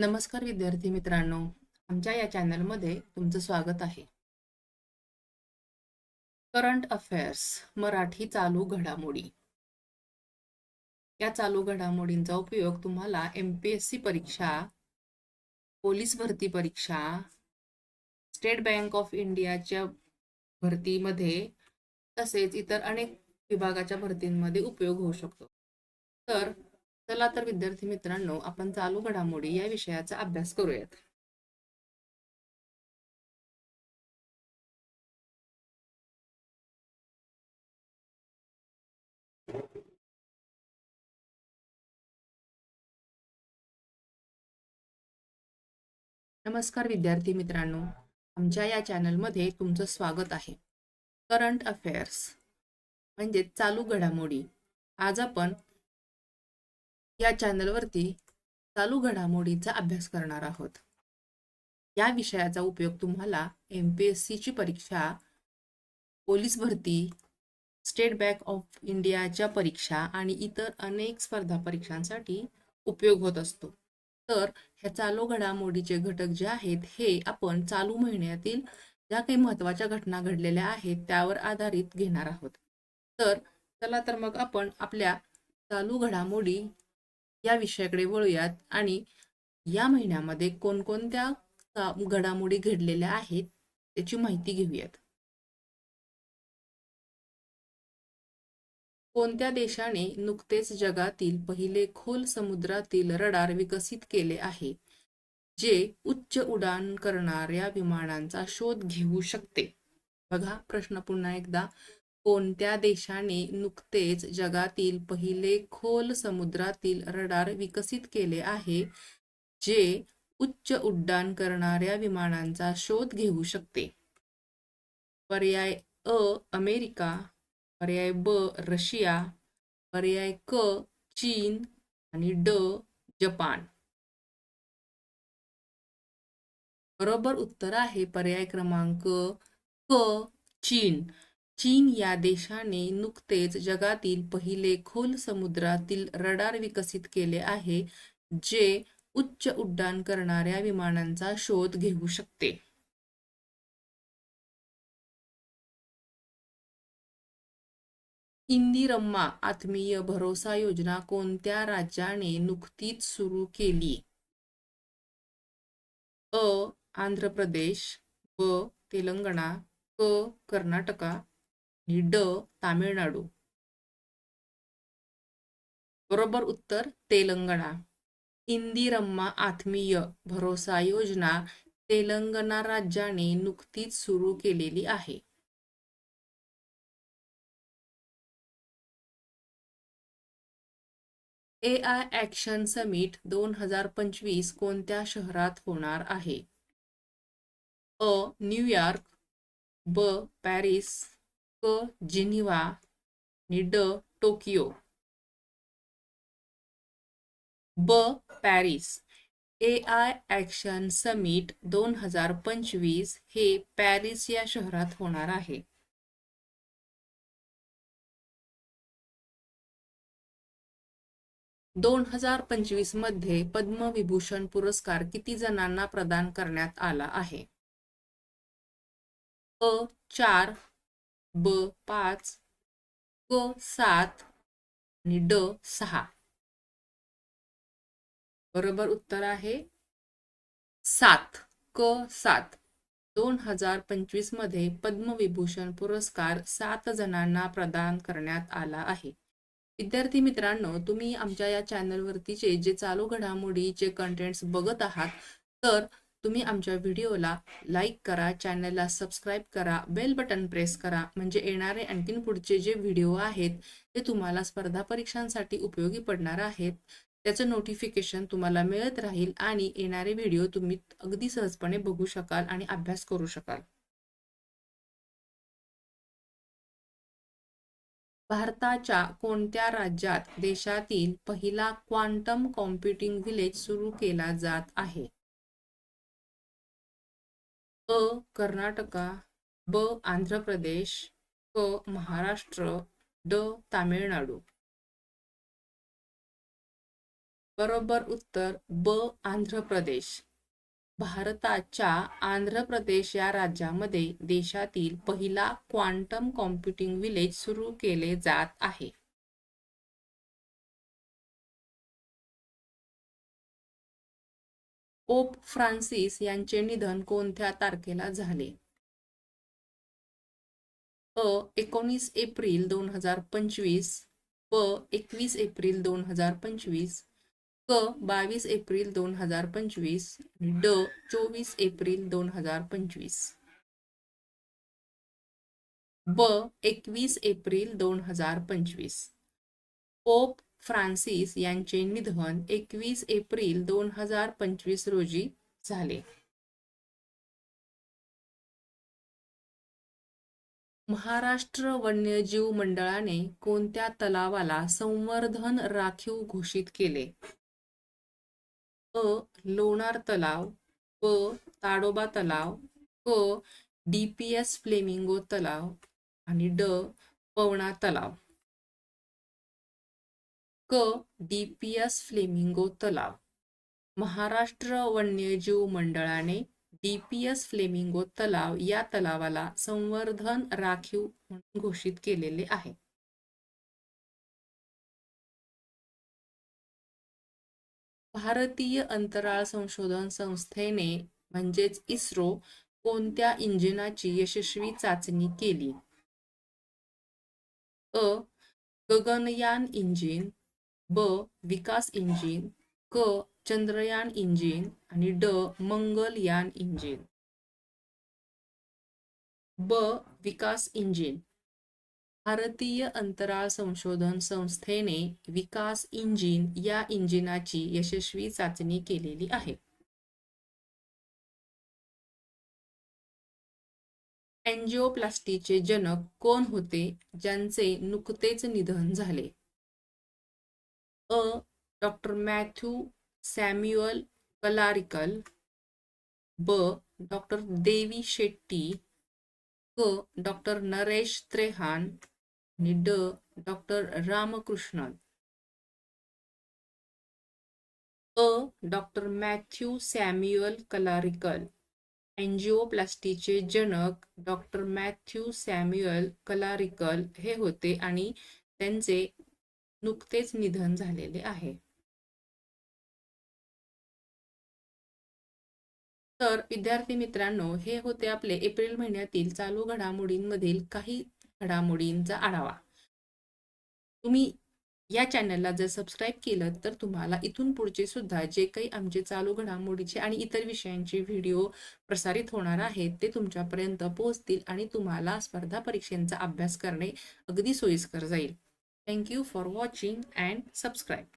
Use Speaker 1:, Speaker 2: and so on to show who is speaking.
Speaker 1: नमस्कार विद्यार्थी मित्रांनो आमच्या या चॅनलमध्ये तुमचं स्वागत आहे. करंट अफेअर्स मराठी चालू घडामोडी. या चालू घडामोडींचा उपयोग तुम्हाला एम पी एस सी परीक्षा पोलीस भरती परीक्षा स्टेट बँक ऑफ इंडियाच्या भरतीमध्ये तसेच इतर अनेक विभागाच्या भरतींमध्ये उपयोग होऊ शकतो. तर चला तर विद्यार्थी मित्रांनो आपण चालू घडामोडी या विषयाचा अभ्यास करूयात. नमस्कार विद्यार्थी मित्रांनो आमच्या या चॅनलमध्ये तुमचं स्वागत आहे. करंट अफेअर्स म्हणजे चालू घडामोडी. आज आपण या चॅनलवरती चालू घडामोडीचा अभ्यास करणार आहोत. या विषयाचा उपयोग तुम्हाला एम पी एस सीची परीक्षा पोलीस भरती स्टेट बँक ऑफ इंडियाच्या परीक्षा आणि इतर अनेक स्पर्धा परीक्षांसाठी उपयोग होत असतो. तर ह्या चालू घडामोडीचे घटक जे आहेत हे आपण चालू महिन्यातील ज्या काही महत्त्वाच्या घटना घडलेल्या आहेत त्यावर आधारित घेणार आहोत. तर चला तर मग आपण आपल्या चालू घडामोडी या विषयाकडे वळूयात. आणि या महिन्यामध्ये कोणकोणत्या घडामोडी घडलेल्या आहेत त्याची माहिती घेऊयात. कोणत्या देशाने नुकतेच जगातील पहिले खोल समुद्रातील रडार विकसित केले आहे जे उच्च उड्डाण करणाऱ्या विमानांचा शोध घेऊ शकते? बघा प्रश्न पुन्हा एकदा. कोणत्या देशाने नुकतेच जगातील पहिले खोल समुद्रातील रडार विकसित केले आहे जे उच्च उड्डाण करणाऱ्या विमानांचा शोध घेऊ शकते? पर्याय अ अमेरिका पर्याय ब रशिया पर्याय क चीन आणि ड जपान. बरोबर उत्तर आहे पर्याय क्रमांक क चीन. चीन या देशाने नुकतेच जगातील पहिले खोल समुद्रातील रडार विकसित केले आहे जे उच्च उड्डाण करणाऱ्या विमानांचा शोध घेऊ शकते. इंदिरम्मा आत्मीय भरोसा योजना कोणत्या राज्याने नुकतीच सुरू केली? अ. आंध्र प्रदेश ब. तेलंगणा क. कर्नाटका आणि ड तामिळनाडू. बरोबर उत्तर तेलंगणा. इंदिरम्मा आत्मीय भरोसा योजना तेलंगणा राज्याने नुकतीच सुरू केलेली आहे. ए आय ॲक्शन समिट दोन हजार पंचवीस कोणत्या शहरात होणार आहे? अ. न्यूयॉर्क ब. पॅरिस क जिनिव्हा आणि ड टोकियो. ब Paris. A I action summit दोन हजार पंचवीस हे पॅरिस या शहरात होणार आहे. दोन हजार पंचवीसमध्ये पद्मविभूषण पुरस्कार किती जणांना प्रदान करण्यात आला आहे? अ चार ब पाच क सात आणि ड सहा. बरोबर उत्तर आहे सात क सात. दोन हजार पंचवीसमध्ये पद्मविभूषण पुरस्कार सात जणांना प्रदान करण्यात आला आहे. विद्यार्थी मित्रांनो तुम्ही आमच्या या चॅनलवरतीचे जे चालू घडामोडीचे कंटेंट्स बघत आहात तर तुम्ही आमच्या व्हिडिओला लाईक करा चॅनलला सबस्क्राईब करा बेल बटन प्रेस करा म्हणजे येणारे आणखीन पुढचे जे व्हिडिओ आहेत ते तुम्हाला स्पर्धा परीक्षांसाठी उपयोगी पडणार आहेत. त्याचं नोटिफिकेशन तुम्हाला मिळत राहील आणि येणारे व्हिडिओ तुम्ही अगदी सहजपणे बघू शकाल आणि अभ्यास करू शकाल. भारताच्या कोणत्या राज्यात देशातील पहिला क्वांटम कॉम्प्युटिंग विलेज सुरू केला जात आहे? अ कर्नाटका ब आंध्र प्रदेश क महाराष्ट्र ड तामिळनाडू. बरोबर उत्तर ब आंध्र प्रदेश. भारताच्या आंध्र प्रदेश या राज्यामध्ये देशातील पहिला क्वांटम कॉम्प्युटिंग विलेज सुरू केले जात आहे. पोप फ्रान्सिस यांचे निधन कोणत्या तारखेला झाले? अ एकोणीस एप्रिल दोन हजार पंचवीस व एकवीस एप्रिल दोन हजार पंचवीस क बावीस एप्रिल दोन हजार पंचवीस ड चोवीस एप्रिल दोन हजार पंचवीस. ब एकवीस एप्रिल दोन हजार पंचवीस. पोप फ्रान्सिस यांचे निधन एकवीस एप्रिल दोन हजार पंचवीस रोजी झाले. महाराष्ट्र वन्यजीव मंडळाने कोणत्या तलावाला संवर्धन राखीव घोषित केले? अ. लोणार तलाव ब. ताडोबा तलाव क. डीपीएस फ्लेमिंगो तलाव आणि ड. पवना तलाव. क डीपीएस फ्लेमिंगो तलाव. महाराष्ट्र वन्यजीव मंडळाने डीपीएस फ्लेमिंगो तलाव या तलावाला संवर्धन राखीव म्हणून घोषित केलेले आहे. भारतीय अंतराळ संशोधन संस्थेने म्हणजेच इस्रो कोणत्या इंजिनाची यशस्वी चाचणी केली? अ गगनयान इंजिन ब विकास इंजिन क चंद्रयान इंजिन आणि ड मंगलयान इंजिन. ब विकास इंजिन. भारतीय अंतराळ संशोधन संस्थेने विकास इंजिन या इंजिनाची यशस्वी चाचणी केलेली आहे. एन्जिओप्लास्टीचे जनक कोण होते? ज्यांचे नुकतेच निधन झाले. अ डॉक्टर मॅथ्यू सॅम्युअल कलारिकल ब डॉक्टर देवी शेट्टी क डॉक्टर नरेश त्रेहान आणि ड डॉक्टर रामकृष्णन. अ डॉक्टर मॅथ्यू सॅम्युअल कलारिकल एन्जिओप्लास्टीचे जनक डॉक्टर मॅथ्यू सॅम्युअल कलारिकल हे होते आणि त्यांचे नुकतेच निधन झालेले आहे. तर विद्यार्थी मित्रांनो हे होते आपले एप्रिल महिन्यातील चालू घडामोडींमधील काही घडामोडींचा आढावा. तुम्ही या चॅनलला जर सबस्क्राईब केलं तर तुम्हाला इथून पुढचे सुद्धा जे काही आमचे चालू घडामोडीचे आणि इतर विषयांचे व्हिडिओ प्रसारित होणार आहेत ते तुमच्यापर्यंत पोहोचतील आणि तुम्हाला स्पर्धा परीक्षांचा अभ्यास करणे अगदी सोयीस्कर जाईल. Thank you for watching and subscribe.